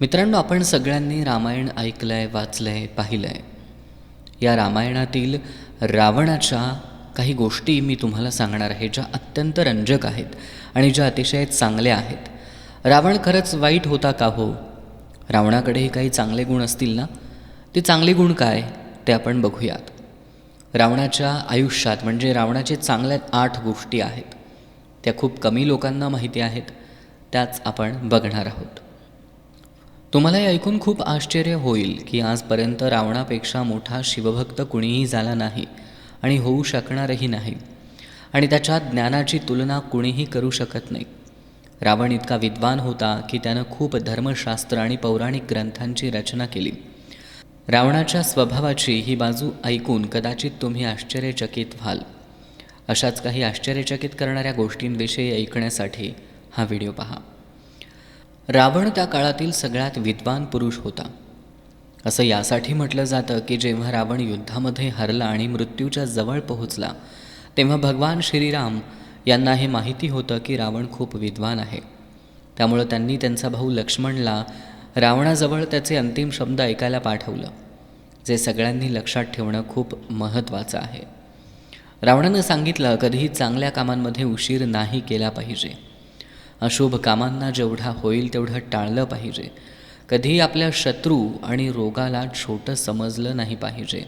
मित्रांनो आपण सगळ्यांनी रामायण ऐकलं आहे वाचलं आहे पाहिलं आहे या रामायणातील रावणाच्या काही गोष्टी मी तुम्हाला सांगणार आहे ज्या अत्यंत रंजक आहेत आणि ज्या अतिशय चांगल्या आहेत. रावण खरंच वाईट होता का हो? रावणाकडेही काही चांगले गुण असतील ना? ते चांगले गुण काय? ते आपण बघूयात. रावणाच्या आयुष्यात म्हणजे रावणाचे चांगल्या आठ गोष्टी आहेत. त्या खूप कमी लोकांना माहिती आहेत. त्याच आपण बघणार आहोत. तुम्हाला हे ऐकून खूप आश्चर्य होईल की आजपर्यंत रावणापेक्षा मोठा शिवभक्त कुणीही झाला नाही आणि होऊ शकणारही नाही. आणि त्याच्या ज्ञानाची तुलना कुणीही करू शकत नाही. रावण इतका विद्वान होता की त्यानं खूप धर्मशास्त्र आणि पौराणिक ग्रंथांची रचना केली. रावणाच्या स्वभावाची ही बाजू ऐकून कदाचित तुम्ही आश्चर्यचकित व्हाल. अशाच काही आश्चर्यचकित करणाऱ्या गोष्टींविषयी ऐकण्यासाठी हा व्हिडिओ पहा. रावण त्या काळातील सगळ्यात विद्वान पुरुष होता. असं यासाठी म्हटलं जातं की जेव्हा रावण युद्धामध्ये हरला आणि मृत्यूच्या जवळ पोहोचला तेव्हा भगवान श्रीराम यांना हे माहिती होतं की रावण खूप विद्वान आहे. त्यामुळं त्यांनी त्यांचा भाऊ लक्ष्मणला रावणाजवळ त्याचे अंतिम शब्द ऐकायला पाठवलं जे सगळ्यांनी लक्षात ठेवणं खूप महत्त्वाचं आहे. रावणानं सांगितलं कधीही चांगल्या कामांमध्ये उशीर नाही केला पाहिजे. अशुभ कामांना जेवढा होईल तेवढं टाळलं पाहिजे. कधीही आपल्या शत्रू आणि रोगाला छोटं समजलं नाही पाहिजे.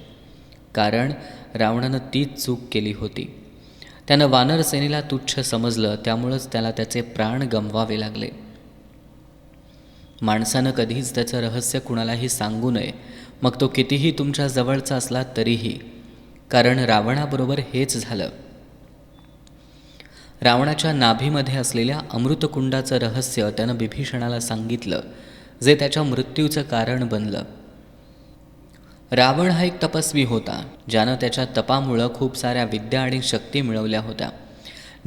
कारण रावणानं तीच चूक केली होती. त्यानं वानर सेनेला तुच्छ समजलं त्यामुळंच त्याला त्याचे प्राण गमवावे लागले. माणसानं कधीच त्याचं रहस्य कुणालाही सांगू नये. मग तो कितीही तुमच्या जवळचा असला तरीही. कारण रावणाबरोबर हेच झालं. रावणाच्या नाभीमध्ये असलेल्या अमृतकुंडाचं रहस्य त्यानं बिभीषणाला सांगितलं जे त्याच्या मृत्यूचं कारण बनलं. रावण हा एक तपस्वी होता ज्यानं त्याच्या तपामुळं खूप साऱ्या विद्या आणि शक्ती मिळवल्या होत्या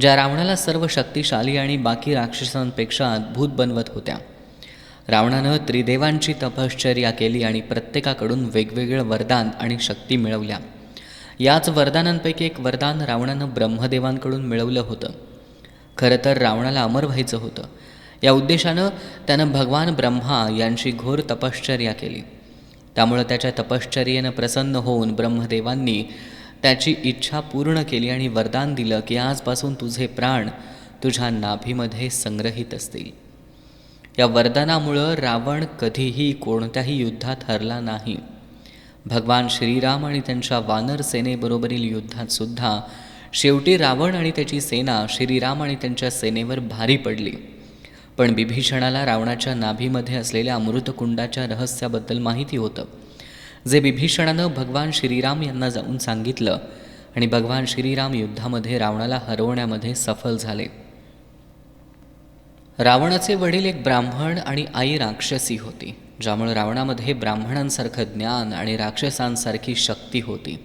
ज्या रावणाला सर्व शक्तिशाली आणि बाकी राक्षसांपेक्षा अद्भुत बनवत होत्या. रावणानं त्रिदेवांची तपश्चर्या केली आणि प्रत्येकाकडून वेगवेगळं वरदान आणि शक्ती मिळवल्या. याच वरदानांपैकी एक वरदान रावणानं ब्रह्मदेवांकडून मिळवलं होतं. खरं तर रावणाला अमर व्हायचं होतं. या उद्देशानं त्यानं भगवान ब्रह्मा यांची घोर तपश्चर्या केली. त्यामुळं त्याच्या तपश्चर्येनं प्रसन्न होऊन ब्रह्मदेवांनी त्याची इच्छा पूर्ण केली आणि वरदान दिलं की आजपासून तुझे प्राण तुझ्या नाभीमध्ये संग्रहित असतील. या वरदानामुळं रावण कधीही कोणत्याही युद्धात हरला नाही. भगवान श्रीराम आणि त्यांच्या वानर सेनेबरोबरील युद्धात सुद्धा शेवटी रावण आणि त्याची सेना श्रीराम आणि त्यांच्या सेनेवर भारी पडली. पण बिभीषणाला रावणाच्या नाभीमध्ये असलेल्या अमृतकुंडाच्या रहस्याबद्दल माहिती होतं. जे बिभीषणानं भगवान श्रीराम यांना जाऊन सांगितलं आणि भगवान श्रीराम युद्धामध्ये रावणाला हरवण्यामध्ये सफल झाले. रावणाचे वडील एक ब्राह्मण आणि आई राक्षसी होती ज्यामुळे रावणामध्ये ब्राह्मणांसारखं ज्ञान आणि राक्षसांसारखी शक्ती होती.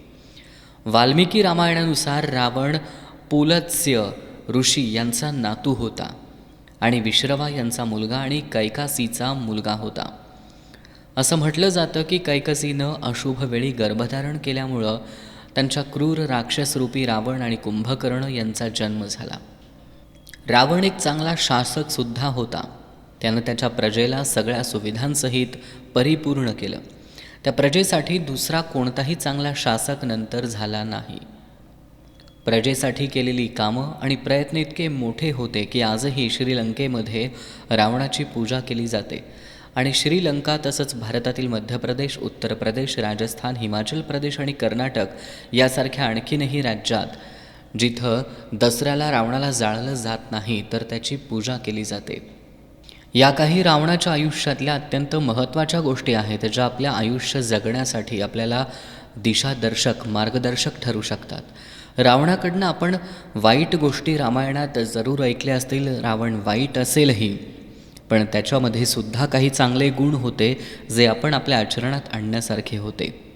वाल्मिकी रामायणानुसार रावण पुलत्स्य ऋषी यांचा नातू होता आणि विश्रवा यांचा मुलगा आणि कैकासीचा मुलगा होता. असं म्हटलं जातं की कैकसीनं अशुभ वेळी गर्भधारण केल्यामुळं त्यांच्या क्रूर राक्षसरूपी रावण आणि कुंभकर्ण यांचा जन्म झाला. रावण एक चांगला शासकसुद्धा होता. त्यानं त्याच्या प्रजेला सगळ्या सुविधांसहित परिपूर्ण केलं. त्या प्रजेसाठी दुसरा कोणताही चांगला शासक नंतर झाला नाही. प्रजेसाठी केलेली कामं आणि प्रयत्न इतके मोठे होते की आजही श्रीलंकेमध्ये रावणाची पूजा केली जाते. आणि श्रीलंका तसंच भारतातील मध्य प्रदेश उत्तर प्रदेश राजस्थान हिमाचल प्रदेश आणि कर्नाटक यासारख्या आणखीनही राज्यात जिथं दसऱ्याला रावणाला जाळलं जात नाही तर त्याची पूजा केली जाते. या काही रावणाच्या आयुष्यातल्या अत्यंत महत्त्वाच्या गोष्टी आहेत ज्या आपल्या आयुष्य जगण्यासाठी आपल्याला दिशादर्शक मार्गदर्शक ठरू शकतात. रावणाकडनं आपण वाईट गोष्टी रामायणात जरूर ऐकल्या असतील रावण वाईट असेलही. पण त्याच्यामध्ये सुद्धा काही चांगले गुण होते जे आपण आपल्या आचरणात आणण्यासारखे होते.